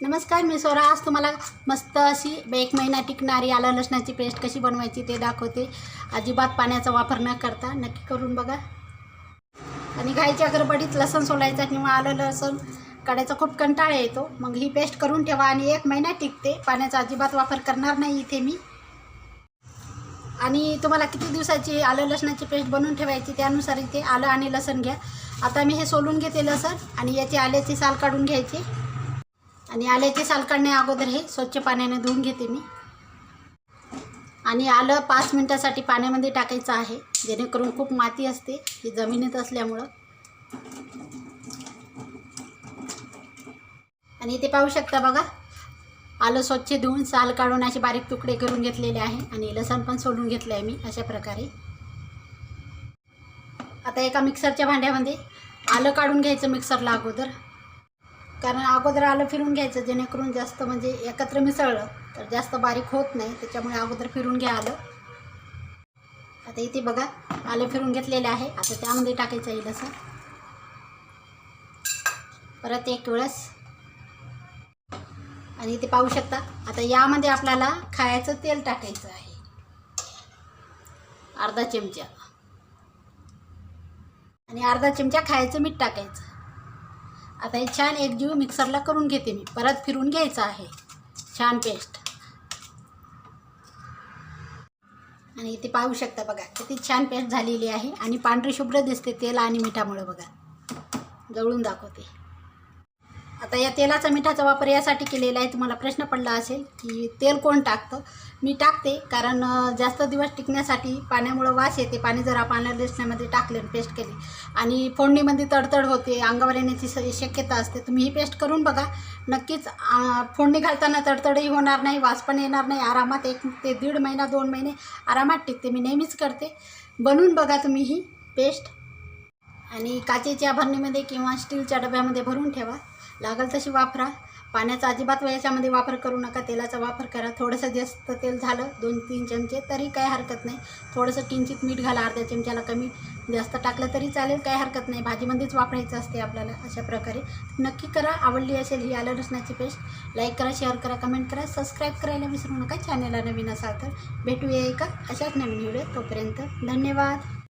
नमस्कार मी सोरा आज तुम्हाला मस्त अशी एक महिना टिकणारी आलं लसणाची पेस्ट कशी बनवायची ते दाखवते. अजिबात पाण्याचा वापर न करता. नक्की करून बघा. आणि घाईच्या गडबडीत लसण सोलायचा किंवा आलं लसण. काढायचा खूप कंटाळा येतो. मग ही पेस्ट करून ठेवा आणि एक महिना टिकते. पाण्याचा अजिबात वापर करणार नाही इथे मी. आणि तुम्हाला किती दिवसाची आलं लसणाची पेस्ट बनवून ठेवायची त्यानुसार इथे आलं आणि लसण घ्या. आता मी हे सोलून घेते लसण आणि याची आल्याची साल काढून घ्यायची. आणि आल्याचे साल काढण्या अगोदर हे स्वच्छ पाण्याने धुवून घेते मी. आणि आलं पाच मिनटासाठी पाण्यामध्ये टाकायचं आहे. जेणेकरून खूप माती असते ही जमिनीत असल्यामुळं. आणि इथे पाहू शकता बघा आलं स्वच्छ धुवून साल काढून असे बारीक तुकडे करून घेतलेले आहे. आणि लसण पण सोडून घेतलं आहे मी अशा प्रकारे. आता एका मिक्सरच्या भांड्यामध्ये आलं काढून घ्यायचं मिक्सरला अगोदर. कारण अगोदर आलं फिरून घ्यायचं जेणेकरून जास्त म्हणजे एकत्र मिसळलं तर जास्त बारीक होत नाही त्याच्यामुळे अगोदर फिरून घ्या आलं. आता इथे बघा आलं फिरून घेतलेले आहे. आता त्यामध्ये टाकायचं आहे असं परत एक वेळेस. आणि इथे पाहू शकता आता यामध्ये आपल्याला खायचं तेल टाकायचं आहे. अर्धा चमचा. आणि अर्धा चमचा खायचं मीठ टाकायचं. आता हे छान एकजीव मिक्सरला करून घेते मी. परत फिरून घ्यायचं आहे. छान पेस्ट आणि इथे पाहू शकता बघा किती छान पेस्ट झालेली आहे. आणि पांढरी शुभ्र दिसते तेल आणि मिठामुळे बघा. जवळून दाखवते. आता या तेलाचा मिठाचा वापर यासाठी केलेला आहे. तुम्हाला प्रश्न पडला असेल की तेल कोण टाकतं? मी टाकते कारण जास्त दिवस टिकण्यासाठी पाण्यामुळं वास येते. पाणी जर आपण लसण्यामध्ये टाकले पेस्ट केली आणि फोडणीमध्ये तडतड होते अंगावर येण्याची शक्यता असते तुम्ही ही पेस्ट करून बघा. नक्कीच फोडणी घालताना तडतडही होणार नाही वास पण येणार नाही. आरामात एक ते दीड महिना दोन महिने आरामात टिकते. मी नेहमीच करते. बनवून बघा तुम्ही ही पेस्ट. आणि काचेच्या भरणीमध्ये किंवा स्टीलच्या डब्यामध्ये भरून ठेवा. लागल तशी वापरा. पाण्याचा अजिबात याच्यामध्ये वापर करू नका. तेलाचा वापर करा. थोडंसं जास्त तेल झालं दोन तीन चमचे तरी काही हरकत नाही. थोडंसं किंचित मीठ घाला अर्ध्या चमच्याला कमी जास्त टाकलं तरी चालेल काही हरकत नाही. भाजीमध्येच वापरायचं असते आपल्याला अशा प्रकारे. नक्की करा. आवडली असेल ही आलं लसणाची पेस्ट लाईक करा शेअर करा कमेंट करा सबस्क्राईब करायला विसरू नका. चॅनलला नवीन असाल तर भेटूया एका अशाच नवीन व्हिडिओ तोपर्यंत. धन्यवाद.